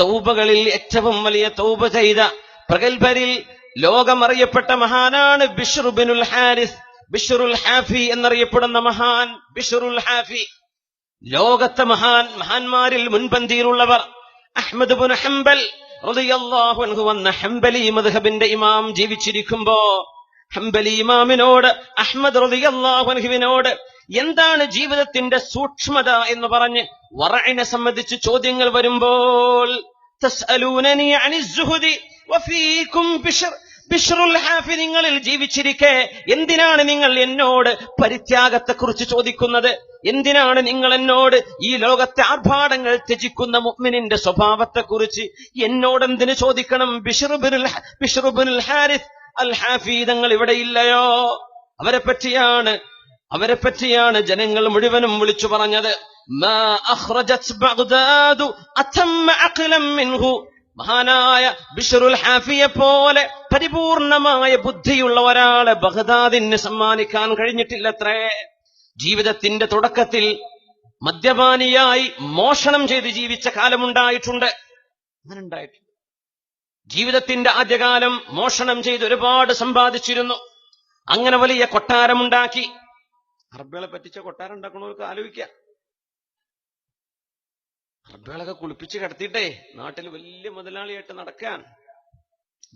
തൗബകളിൽ ഏറ്റവും വലിയ തൗബ ചെയ്ത പ്രഗത്ഭരിൽ ലോകമറിയപ്പെട്ട മഹാനാണ് ബിഷ്റുബിനുൽ ഹാരിസ്. ബിഷ്റുൽ ഹാഫി എന്നറിയപ്പെടുന്ന മഹാൻ ബിഷ്റുൽ ഹാഫി. ലോകത്തെ മഹാൻ മഹാന്മാരിൽ മുൻപന്തിയിലുള്ളവർ അഹമ്മദ് ബുൻ ഹംബൽ വന്ന ഹംബലി മദ്ഹബിന്റെ ഇമാം ജീവിച്ചിരിക്കുമ്പോ ഹംബലി ഇമാമിനോട് അഹമ്മദ് റളിയല്ലാഹു അൻഹുവിനോട് എന്താണ് ജീവിതത്തിന്റെ സൂക്ഷ്മത എന്ന് പറഞ്ഞ് വറയിനെ സംബന്ധിച്ച് ചോദ്യങ്ങൾ വരുമ്പോൾ നിങ്ങളിൽ ജീവിച്ചിരിക്കെ എന്തിനാണ് നിങ്ങൾ എന്നോട് പരിത്യാഗത്തെക്കുറിച്ച് ചോദിക്കുന്നത്? എന്തിനാണ് നിങ്ങൾ എന്നോട് ഈ ലോകത്തെ ആർഭാടങ്ങൾ ത്യജിക്കുന്ന മുഅ്മിനിന്റെ സ്വഭാവത്തെക്കുറിച്ച് എന്നോട് എന്തിന് ചോദിക്കണം ബിഷറുബിനുൽ ബിഷറുബിനുൽ ഹാരിസ് അൽ ഹാഫി ഇവിടെ ഇല്ലയോ അവരെ പറ്റിയാണ് അവരെ പറ്റിയാണ് ജനങ്ങൾ മുഴുവനും വിളിച്ചു പറഞ്ഞത്. മഹാനായ ബിഷറുൽ ഹാഫിയെ പോലെ പരിപൂർണമായ ബുദ്ധിയുള്ള ഒരാളെ ബഗ്ദാദിന് സമ്മാനിക്കാൻ കഴിഞ്ഞിട്ടില്ലത്രേ. ജീവിതത്തിന്റെ തുടക്കത്തിൽ മദ്യപാനിയായി മോഷണം ചെയ്ത് ജീവിച്ച കാലമുണ്ടായിട്ടുണ്ട്. അങ്ങനെ ഉണ്ടായിട്ടുണ്ട് ജീവിതത്തിന്റെ ആദ്യകാലം മോഷണം ചെയ്ത് ഒരുപാട് സമ്പാദിച്ചിരുന്നു. അങ്ങനെ വലിയ കൊട്ടാരമുണ്ടാക്കി. അറബികളെ പറ്റിച്ച കൊട്ടാരം ഉണ്ടാക്കണവർക്ക് ആലോചിക്കാം. അറബികളൊക്കെ കുളിപ്പിച്ച് കിടത്തിയിട്ടേ നാട്ടിൽ വലിയ മുതലാളിയായിട്ട് നടക്കാൻ.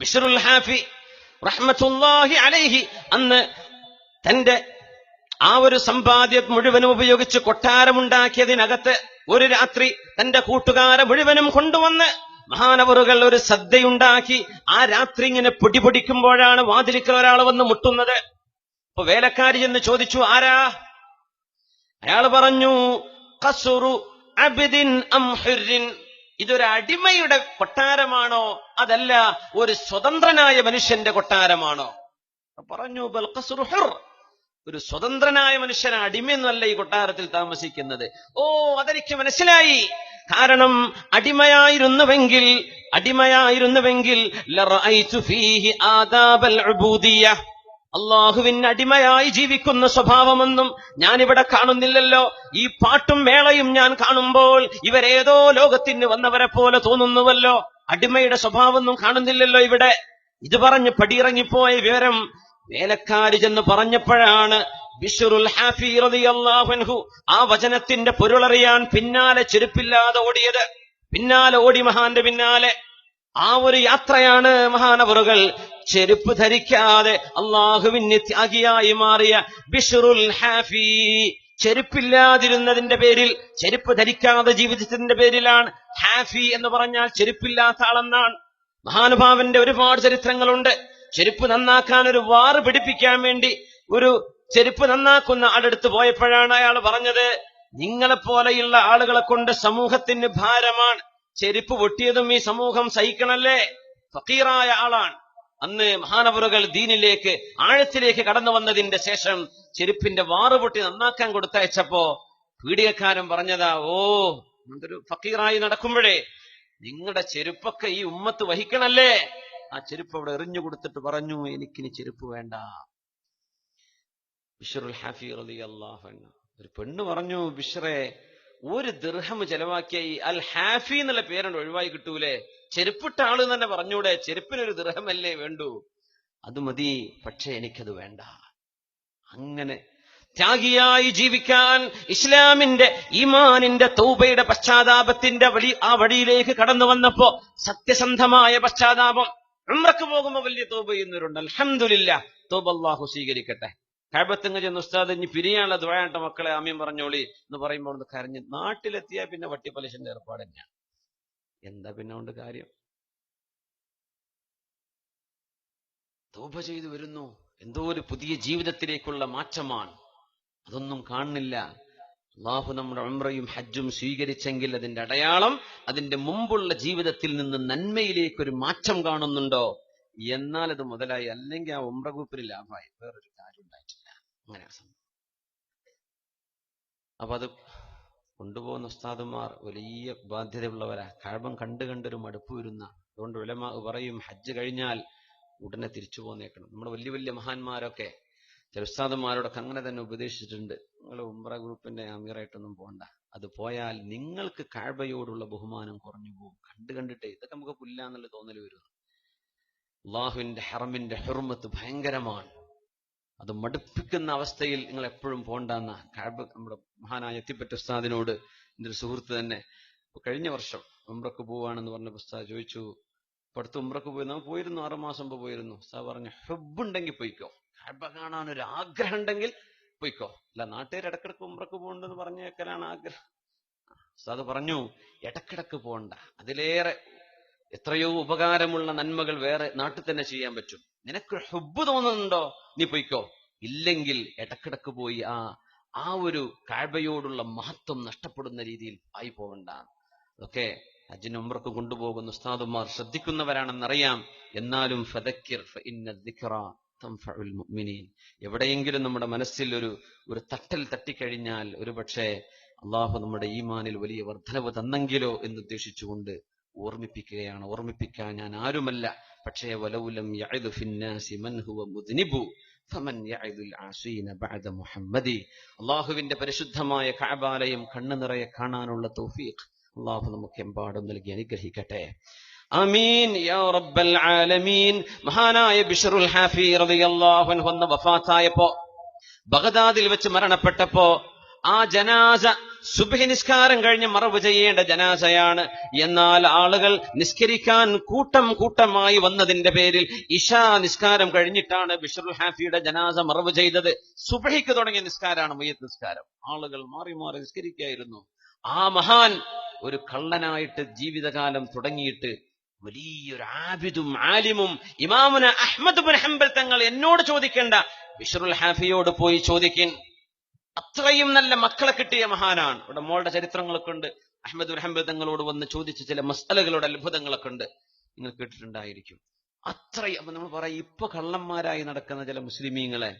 ബിഷറുൽ ഹാഫി റഹ്മത്തുല്ലാഹി അലൈഹി അന്ന് തന്റെ ആ ഒരു സമ്പാദ്യം മുഴുവനും ഉപയോഗിച്ച് കൊട്ടാരമുണ്ടാക്കിയതിനകത്ത് ഒരു രാത്രി തന്റെ കൂട്ടുകാരെ മുഴുവനും കൊണ്ടുവന്ന് മഹാനവറുകൾ ഒരു സദ്യയുണ്ടാക്കി ആ രാത്രി ഇങ്ങനെ പൊടി പൊടിക്കുമ്പോഴാണ് വാതിലിക്കൽ ഒരാൾ വന്ന് മുട്ടുന്നത്. അപ്പൊ വേലക്കാരി എന്ന് ചോദിച്ചു ആരാ? അയാൾ പറഞ്ഞു കസുറു അബിദിൻ അം ഹുർരിൻ ഇതൊരു അടിമയുടെ കൊട്ടാരമാണോ? അതല്ല ഒരു സ്വതന്ത്രനായ മനുഷ്യന്റെ കൊട്ടാരമാണോ? പറഞ്ഞു ബൽ ഖസ്റു ഹുർ. ഒരു സ്വതന്ത്രനായ മനുഷ്യന അടിമയെന്നല്ല ഈ കൊട്ടാരത്തിൽ താമസിക്കുന്നത്. ഓ അതെനിക്ക് മനസ്സിലായി. കാരണം അടിമയായിരുന്നുവെങ്കിൽ അടിമയായിരുന്നുവെങ്കിൽ അള്ളാഹുവിന് അടിമയായി ജീവിക്കുന്ന സ്വഭാവമൊന്നും ഞാനിവിടെ കാണുന്നില്ലല്ലോ. ഈ പാട്ടും മേളയും ഞാൻ കാണുമ്പോൾ ഇവരേതോ ലോകത്തിന് വന്നവരെ പോലെ തോന്നുന്നുവല്ലോ. അടിമയുടെ സ്വഭാവമൊന്നും കാണുന്നില്ലല്ലോ ഇവിടെ. ഇത് പറഞ്ഞ് പടിയിറങ്ങിപ്പോയ വിവരം വേലക്കാരി ചെന്ന് പറഞ്ഞപ്പോഴാണ് ബിഷുറുൽ ഹാഫി റളിയല്ലാഹു ആ വചനത്തിന്റെ പൊരുളറിയാൻ പിന്നാലെ ചെരുപ്പില്ലാതെ ഓടിയത്. പിന്നാലെ ഓടി മഹാന്റെ പിന്നാലെ. ആ ഒരു യാത്രയാണ് മഹാനവറുകൾ. ചെരുപ്പ് ധരിക്കാതെ അള്ളാഹുവിന് ത്യാഗിയായി മാറിയ ബിഷറുൽ ഹാഫി. ചെരുപ്പില്ലാതിരുന്നതിന്റെ പേരിൽ ചെരുപ്പ് ധരിക്കാതെ ജീവിച്ചതിന്റെ പേരിലാണ് ഹാഫി എന്ന് പറഞ്ഞാൽ ചെരുപ്പില്ലാത്ത ആളെന്നാണ്. മഹാനുഭാവന്റെ ഒരുപാട് ചരിത്രങ്ങളുണ്ട്. ചെരുപ്പ് നന്നാക്കാൻ ഒരു വാറ് പിടിപ്പിക്കാൻ വേണ്ടി ഒരു ചെരുപ്പ് നന്നാക്കുന്ന ആളെടുത്ത് പോയപ്പോഴാണ് അയാൾ പറഞ്ഞത് നിങ്ങളെപ്പോലെയുള്ള ആളുകളെ കൊണ്ട് സമൂഹത്തിന് ഭാരമാണ്. ചെരുപ്പ് പൊട്ടിയതും ഈ സമൂഹം സഹിക്കണല്ലേ? ഫക്കീറായ ആളാണ്. അന്ന് മഹാനവറുകൾ ദീനിലേക്ക് ആഴത്തിലേക്ക് കടന്നു വന്നതിന്റെ ശേഷം ചെരുപ്പിന്റെ വാറ് പൊട്ടി നന്നാക്കാൻ കൊടുത്തയച്ചപ്പോ പീഡികക്കാരൻ പറഞ്ഞതാ ഓ എന്തൊരു ഫക്കീറായി നടക്കുമ്പോഴേ നിങ്ങളുടെ ചെരുപ്പൊക്കെ ഈ ഉമ്മത്ത് വഹിക്കണല്ലേ? ആ ചെരുപ്പ് അവിടെ എറിഞ്ഞു കൊടുത്തിട്ട് പറഞ്ഞു എനിക്കിനി ചെരുപ്പ് വേണ്ട. ബിഷറുൽ ഹാഫി അൻഹു ഒരു പെണ്ണ് പറഞ്ഞു ബിഷറെ ഒരു ദീർഹം ചെലവാക്കിയ ഈ അൽ ഹാഫി എന്നുള്ള പേരുണ്ട് ഒഴിവായി കിട്ടൂലേ? ചെരുപ്പിട്ട ആൾ തന്നെ പറഞ്ഞൂടെ ചെരുപ്പിനൊരു ദൃഹമല്ലേ വേണ്ടൂ. അത് മതി പക്ഷെ എനിക്കത് വേണ്ട. അങ്ങനെ ത്യാഗിയായി ജീവിക്കാൻ ഇസ്ലാമിന്റെ ഈമാനിന്റെ തൗബയുടെ പശ്ചാത്താപത്തിന്റെ വഴി ആ വഴിയിലേക്ക് കടന്നു വന്നപ്പോ സത്യസന്ധമായ പശ്ചാത്താപം. ഉമ്രക്ക് പോകുമ്പോ വലിയ തോപ ചെയ്യുന്നവരുണ്ട്. അലഹമില്ല തോബല്ലാഹു സ്വീകരിക്കട്ടെ. കഴബത്തങ്ങ് ചെന്ന് ഉസ്താദ് ഇനി പിരിയാനുള്ള ദ്വയാട്ട മക്കളെ അമ്മയും പറഞ്ഞോളി എന്ന് പറയുമ്പോൾ ഒന്ന് കരഞ്ഞ് നാട്ടിലെത്തിയാൽ പിന്നെ വട്ടിപ്പലിശന്റെ ഏർപ്പാട് തന്നെയാണ്. എന്താ പിന്നെ കൊണ്ട് കാര്യം? തോപ ചെയ്തു വരുന്നു. എന്തോ ഒരു പുതിയ ജീവിതത്തിലേക്കുള്ള മാറ്റമാണ്. അതൊന്നും കാണുന്നില്ല. അള്ളാഹു നമ്മുടെ ഉംറയും ഹജ്ജും സ്വീകരിച്ചെങ്കിൽ അതിന്റെ അടയാളം അതിന്റെ മുമ്പുള്ള ജീവിതത്തിൽ നിന്ന് നന്മയിലേക്ക് ഒരു മാറ്റം കാണുന്നുണ്ടോ? എന്നാൽ അത് മുതലായി അല്ലെങ്കിൽ ആ ഉംറ ലാഭമായി. വേറൊരു അങ്ങനെ അപ്പൊ അത് കൊണ്ടുപോകുന്ന ഉസ്താദുമാർ വലിയ ബാധ്യതയുള്ളവരാ. കഴബം കണ്ടു കണ്ടൊരു മടുപ്പ് വരുന്ന. അതുകൊണ്ട് ഉലമ പറയും ഹജ്ജ് കഴിഞ്ഞാൽ ഉടനെ തിരിച്ചു പോന്നേക്കണം. നമ്മുടെ വലിയ വലിയ മഹാന്മാരൊക്കെ ചില ഉസ്താദന്മാരോടൊക്കെ അങ്ങനെ തന്നെ ഉപദേശിച്ചിട്ടുണ്ട്. നിങ്ങൾ ഉംറ ഗ്രൂപ്പിന്റെ അമീറായിട്ടൊന്നും പോകണ്ട അത് പോയാൽ നിങ്ങൾക്ക് കാഴ്ബയോടുള്ള ബഹുമാനം കുറഞ്ഞു പോകും. കണ്ടു കണ്ടിട്ട് ഇതൊക്കെ നമുക്ക് പുല്ലാന്നുള്ള തോന്നൽ വരുന്നു അള്ളാഹുവിന്റെ ഹറമിന്റെ ഹെറുമത്ത് ഭയങ്കരമാണ്. അത് മടുപ്പിക്കുന്ന അവസ്ഥയിൽ നിങ്ങൾ എപ്പോഴും പോണ്ടെന്ന കാഴ്ബ നമ്മുടെ മഹാനായ എത്തിപ്പറ്റ ഉസ്താദിനോട് എന്റെ ഒരു സുഹൃത്ത് തന്നെ കഴിഞ്ഞ വർഷം ഉംറക്ക് പോവാണെന്ന് പറഞ്ഞ ഉസ്താദ് ചോദിച്ചു ഇപ്പൊ അടുത്ത് ഉംറക്ക് പോയി നമ്മൾ പോയിരുന്നു ആറ് മാസം മുമ്പ് പോയിരുന്നു. ഉസ്താദ് പറഞ്ഞു ഹെബുണ്ടെങ്കിൽ പോയിക്കോ കാഴ്ബ കാണാൻ ഒരു ആഗ്രഹം ഉണ്ടെങ്കിൽ പോയിക്കോ. അല്ല നാട്ടുകാർ ഇടക്കിടക്ക് ഉംറക്ക് പോകണ്ടെന്ന് പറഞ്ഞേക്കലാണ് ആഗ്രഹം. ഉസ്താദ് പറഞ്ഞു ഇടക്കിടക്ക് പോകണ്ട അതിലേറെ എത്രയോ ഉപകാരമുള്ള നന്മകൾ വേറെ നാട്ടിൽ തന്നെ ചെയ്യാൻ പറ്റും. നിനക്ക് ഹെബ് തോന്നുന്നുണ്ടോ? നീ പൊയ്ക്കോ. ഇല്ലെങ്കിൽ ഇടക്കിടക്ക് പോയി ആ ആ ഒരു കാഴ്ബയോടുള്ള മഹത്വം നഷ്ടപ്പെടുന്ന രീതിയിൽ ആയി പോകണ്ട അതൊക്കെ അജിനുമ്പർക്ക് കൊണ്ടുപോകുന്ന ഉസ്താദുമാർ ശ്രദ്ധിക്കുന്നവരാണെന്നറിയാം. എന്നാലും മുഅ്മിനീൻ. എവിടെയെങ്കിലും നമ്മുടെ മനസ്സിൽ ഒരു ഒരു തട്ടൽ തട്ടിക്കഴിഞ്ഞാൽ ഒരു പക്ഷേ അള്ളാഹു നമ്മുടെ ഈമാനിൽ വലിയ വർദ്ധനവ് തന്നെങ്കിലോ എന്ന് ഉദ്ദേശിച്ചുകൊണ്ട് ഓർമ്മിപ്പിക്കുകയാണ്. ഓർമ്മിപ്പിക്കാൻ ഞാൻ ആരുമല്ല. പക്ഷേ വലൗലം അള്ളാഹുവിന്റെ പരിശുദ്ധമായ കഅബാലയം കണ്ണു നിറയെ കാണാനുള്ള തൗഫീഖ് അള്ളാഹു നമുക്ക് എമ്പാടും നൽകി അനുഗ്രഹിക്കട്ടെ. ആമീൻ. യാ റബ്ബൽ ആലമീൻ. മഹാനായ ബിഷറുൽ ഹാഫി റളിയല്ലാഹു അൻഹു വഫാത്തായപ്പോ ബഗദാദിൽ വെച്ച് മരണപ്പെട്ടപ്പോ ആ ജനാസ സുബഹി നിസ്കാരം കഴിഞ്ഞ് മറവ് ചെയ്യേണ്ട ജനാസയാണ്. എന്നാൽ ആളുകൾ നിസ്കരിക്കാൻ കൂട്ടം കൂട്ടമായി വന്നതിന്റെ പേരിൽ ഇഷാ നിസ്കാരം കഴിഞ്ഞിട്ടാണ് ബിഷറുൽ ഹാഫിയുടെ ജനാസ മറവ് ചെയ്തത്. സുബഹിക്ക് തുടങ്ങിയ നിസ്കാരമാണ് മയ്യത്ത് നിസ്കാരം. ആളുകൾ മാറി മാറി നിസ്കരിക്കായിരുന്നു. ആ മഹാൻ ഒരു കള്ളനായിട്ട് ജീവിതകാലം തുടങ്ങിയിട്ട് വലിയൊരു ആബിദും ആലിമും ഇമാമുന അഹമ്മദ് ഹംബൽ തങ്ങൾ എന്നോട് ചോദിക്കേണ്ട ബിഷറുൽ ഹാഫിയോട് പോയി ചോദിക്കിൻ. അത്രയും നല്ല മക്കളെ കിട്ടിയ മഹാനാണ്. ഇവിടെ മോളുടെ ചരിത്രങ്ങളൊക്കെ ഉണ്ട്. അഹമ്മദ് അഹമ്മദ് തങ്ങളോട് വന്ന് ചോദിച്ച ചില മസലകളുടെ അത്ഭുതങ്ങളൊക്കെ ഉണ്ട്. നിങ്ങൾ കേട്ടിട്ടുണ്ടായിരിക്കും. അത്രയും അപ്പൊ നമ്മൾ പറയും ഇപ്പൊ കള്ളന്മാരായി നടക്കുന്ന ചില മുസ്ലിമീങ്ങളെ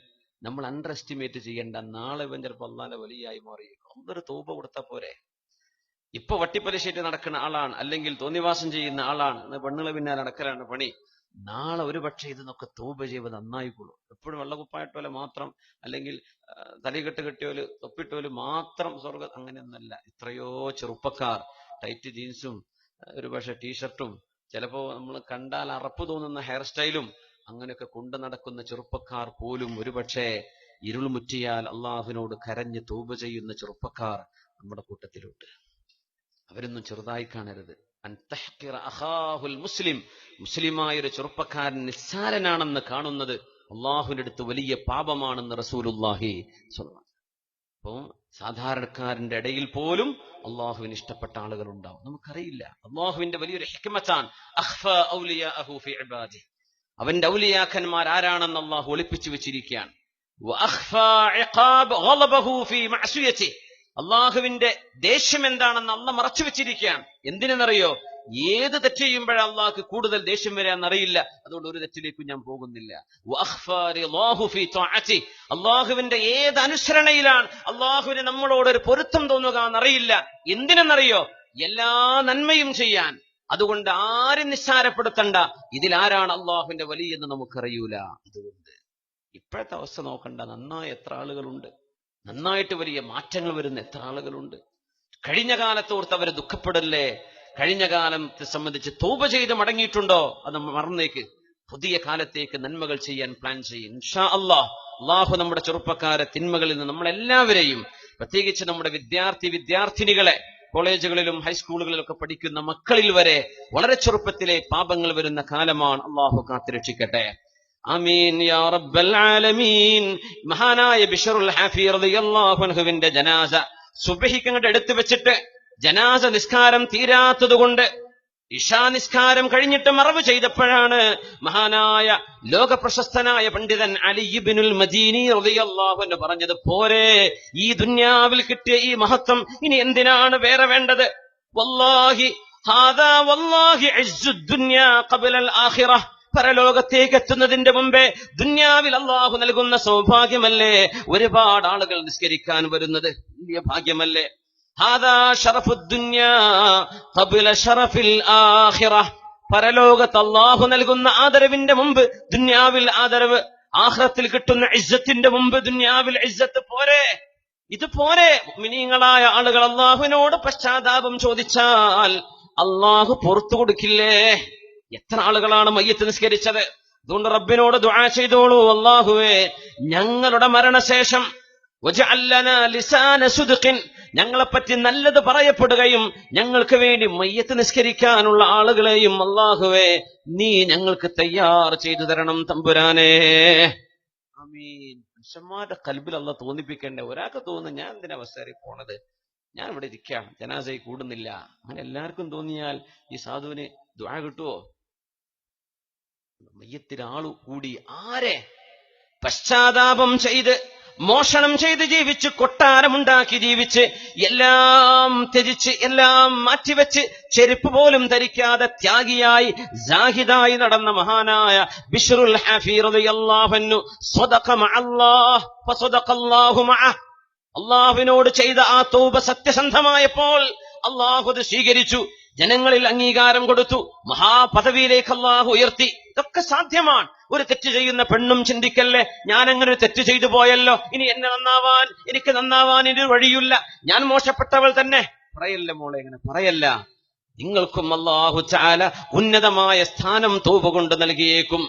നമ്മൾ അണ്ടർ എസ്റ്റിമേറ്റ് ചെയ്യേണ്ട നാളെ ഇവൻ ചിലപ്പോൾ അള്ളാലെ വലിയായി മാറി ഒന്നൊരു തോപ കൊടുത്താൽ പോരെ. ഇപ്പൊ വട്ടിപ്പലിശേറ്റ് നടക്കുന്ന ആളാണ് അല്ലെങ്കിൽ തോന്നിവാസം ചെയ്യുന്ന ആളാണ് പെണ്ണുങ്ങളെ പിന്നാലെ നടക്കലാണ് പണി. നാളെ ഒരു പക്ഷേ ഇതെന്നൊക്കെ തൂപ ചെയ്ത് നന്നായിക്കോളും എപ്പോഴും വെള്ളക്കുപ്പായിട്ടോലെ മാത്രം അല്ലെങ്കിൽ തലകെട്ട് കെട്ടിയോൽ തൊപ്പിട്ടോൽ മാത്രം സ്വർഗ അങ്ങനെയൊന്നല്ല. എത്രയോ ചെറുപ്പക്കാർ ടൈറ്റ് ജീൻസും ഒരു പക്ഷെ ടീഷർട്ടും ചിലപ്പോ നമ്മൾ കണ്ടാൽ അറപ്പ് തോന്നുന്ന ഹെയർ സ്റ്റൈലും അങ്ങനെയൊക്കെ കൊണ്ടു നടക്കുന്ന ചെറുപ്പക്കാർ പോലും ഒരുപക്ഷെ ഇരുൾ മുറ്റിയാൽ അള്ളാഹുവിനോട് കരഞ്ഞ് തൂബ ചെയ്യുന്ന ചെറുപ്പക്കാർ നമ്മുടെ കൂട്ടത്തിലുണ്ട്. അവരൊന്നും ചെറുതായി കാണരുത്. മുസ്ലിം. മുസ്ലിമായ ഒരു ചെറുപ്പക്കാരൻ നിസ്സാരനാണെന്ന് കാണുന്നത് അള്ളാഹുവിന്റെ അടുത്ത് വലിയ പാപമാണെന്ന് റസൂലുല്ലാഹി അപ്പോ സാധാരണക്കാരന്റെ ഇടയിൽ പോലും അള്ളാഹുവിന് ഇഷ്ടപ്പെട്ട ആളുകൾ ഉണ്ടാവും നമുക്കറിയില്ല. അള്ളാഹുവിന്റെ വലിയൊരു അവന്റെ ഔലിയാക്കന്മാർ ആരാണെന്ന് അള്ളാഹു ഒളിപ്പിച്ചു വെച്ചിരിക്കുകയാണ്. അള്ളാഹുവിന്റെ ദേഷ്യം എന്താണെന്ന് അള്ള മറച്ചു വെച്ചിരിക്കുകയാണ്. എന്തിനെന്നറിയോ? ഏത് തെറ്റ് ചെയ്യുമ്പോഴാണ് അള്ളാഹ്ക്ക് കൂടുതൽ ദേഷ്യം വരാന്നറിയില്ല. അതുകൊണ്ട് ഒരു തെറ്റിലേക്കും ഞാൻ പോകുന്നില്ല. അള്ളാഹുവിന്റെ ഏത് അനുസരണയിലാണ് അള്ളാഹുവിന് നമ്മളോട് ഒരു പൊരുത്തം തോന്നുക എന്നറിയില്ല എന്തിനെന്നറിയോ? എല്ലാ നന്മയും ചെയ്യാൻ. അതുകൊണ്ട് ആരും നിസ്സാരപ്പെടുത്തണ്ട. ഇതിലാരാണ് അള്ളാഹുവിന്റെ വലിയെന്ന് നമുക്കറിയൂല. അതുകൊണ്ട് ഇപ്പോഴത്തെ അവസ്ഥ നോക്കണ്ട. നന്നായി എത്ര ആളുകളുണ്ട്. നന്നായിട്ട് വലിയ മാറ്റങ്ങൾ വരുന്ന എത്ര ആളുകളുണ്ട്. കഴിഞ്ഞ കാലത്തോർത്ത് അവരെ ദുഃഖപ്പെടല്ലേ? കഴിഞ്ഞ കാലത്തെ സംബന്ധിച്ച് തോപ ചെയ്ത് മടങ്ങിയിട്ടുണ്ടോ? അത് മറന്നേക്ക്. പുതിയ കാലത്തേക്ക് നന്മകൾ ചെയ്യാൻ പ്ലാൻ ചെയ്യും. ഇൻഷാ അള്ളാഹ് അള്ളാഹു നമ്മുടെ ചെറുപ്പക്കാരെ തിന്മകളിൽ നിന്ന് നമ്മളെല്ലാവരെയും പ്രത്യേകിച്ച് നമ്മുടെ വിദ്യാർത്ഥി വിദ്യാർത്ഥിനികളെ കോളേജുകളിലും ഹൈസ്കൂളുകളിലും ഒക്കെ പഠിക്കുന്ന മക്കളിൽ വരെ വളരെ ചെറുപ്പത്തിലെ പാപങ്ങൾ വരുന്ന കാലമാണ് അള്ളാഹു കാത്തുരക്ഷിക്കട്ടെ. യാ റബ്ബൽ ആലമീൻ. മഹാനായ ബിഷറുൽ ഹാഫി റളിയല്ലാഹു അൻഹുവിന്റെ ജനാസ സുബ്ഹിക്ക് അങ്ങോട്ട് എടുത്തു വെച്ചിട്ട് ജനാസ നിസ്കാരം തീരാത്തതുകൊണ്ട് ഇഷാ നിസ്കാരം കഴിഞ്ഞിട്ട് മറവ് ചെയ്തപ്പോഴാണ് മഹാനായ ലോക പ്രശസ്തനായ പണ്ഡിതൻ അലി ഇബ്നുൽ മദീനി റളിയല്ലാഹു അൻഹു പറഞ്ഞത് പോരെ ഈ ദുന്യാവിൽ കിട്ടിയ ഈ മഹത്വം ഇനി എന്തിനാണ് വേറെ വേണ്ടത്? വല്ലാഹി ഹാദാ വല്ലാഹി ഇസ്സുദ് ദുനിയാ ഖബലൽ ആഖിറ. പരലോകത്തേക്ക് എത്തുന്നതിന്റെ മുമ്പേ ദുന്യാവിൽ അള്ളാഹു നൽകുന്ന സൗഭാഗ്യമല്ലേ? ഒരുപാട് ആളുകൾ നിസ്കരിക്കാൻ വരുന്നത്. വലിയ ഭാഗ്യമല്ലേ? പരലോകത്ത് അള്ളാഹു നൽകുന്ന ആദരവിന്റെ മുമ്പ് ദുന്യാവിൽ ആദരവ്. ആഹ്റത്തിൽ കിട്ടുന്ന ഇജ്ജത്തിന്റെ മുമ്പ് ദുന്യാവിൽ ഇജ്ജത്ത് പോരെ. ഇതുപോലെ മിനിങ്ങളായ ആളുകൾ അള്ളാഹുവിനോട് പശ്ചാത്താപം ചോദിച്ചാൽ അള്ളാഹു പുറത്തു കൊടുക്കില്ലേ? എത്ര ആളുകളാണ് മയ്യത്ത് നിസ്കരിച്ചത്? അതുകൊണ്ട് റബ്ബിനോട് ദുആ ചെയ്തോളൂ അള്ളാഹുവേ ഞങ്ങളുടെ മരണശേഷം ഞങ്ങളെപ്പറ്റി നല്ലത് പറയപ്പെടുകയും ഞങ്ങൾക്ക് വേണ്ടി മയ്യത്ത് നിസ്കരിക്കാനുള്ള ആളുകളെയും അള്ളാഹുവേ നീ ഞങ്ങൾക്ക് തയ്യാർ ചെയ്തു തരണം തമ്പുരാനേ. ആമീൻ. മനുഷ്യന്മാരുടെ കൽബിൽ അല്ല തോന്നിപ്പിക്കേണ്ട? ഒരാൾക്ക് തോന്നുന്നു ഞാൻ എന്തിനാ ബസ്സേറി പോണത്? ഞാൻ ഇവിടെ ഇരിക്കാം ജനാസയിൽ കൂടുന്നില്ല. അങ്ങനെ എല്ലാവർക്കും തോന്നിയാൽ ഈ സാധുവിന് ദ്വാ കിട്ടുവോ? മയ്യത്തിന് കൂടി ആരെ പശ്ചാത്താപം ചെയ്ത് മോഷണം ചെയ്ത് ജീവിച്ച് കൊട്ടാരമുണ്ടാക്കി ജീവിച്ച് എല്ലാം ത്യജിച്ച് എല്ലാം മാറ്റിവെച്ച് ചെരുപ്പ് പോലും ധരിക്കാതെ ത്യാഗിയായി ജാഹിദായി നടന്ന മഹാനായ ബിഷറുൽ അള്ളാഹുവിനോട് ചെയ്ത ആ തൗബ സത്യസന്ധമായപ്പോൾ അള്ളാഹു അത് സ്വീകരിച്ചു. ജനങ്ങളിൽ അംഗീകാരം കൊടുത്തു. മഹാപദവിയിലേക്ക് അള്ളാഹു ഉയർത്തി. ഇതൊക്കെ സാധ്യമാണ്. ഒരു തെറ്റ് ചെയ്യുന്ന പെണ്ണും ചിന്തിക്കല്ലേ? ഞാൻ അങ്ങനെ ഒരു തെറ്റ് ചെയ്തു പോയല്ലോ. ഇനി എന്നെ നന്നാവാൻ എനിക്ക് നന്നാവാൻ ഇനി വഴിയില്ല. ഞാൻ മോശപ്പെട്ടവൾ തന്നെ. പറയല്ല മോളെ ഇങ്ങനെ പറയല്ല. നിങ്ങൾക്കും അള്ളാഹു ചാല ഉന്നതമായ സ്ഥാനം തൂപ കൊണ്ട് നൽകിയേക്കും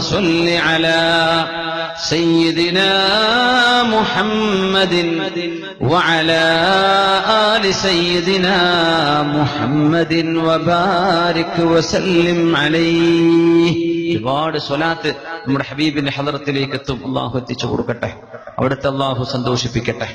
صل على سيدنا محمد وعلى آل سيدنا محمد وبارك وسلم عليه ഒരുപാട് സ്വലാത്ത് നമ്മുടെ ഹബീബിന്റെ ഹദറത്തിലേക്ക് എത്തും അള്ളാഹു എത്തിച്ചു കൊടുക്കട്ടെ അവിടുത്തെ അള്ളാഹു സന്തോഷിപ്പിക്കട്ടെ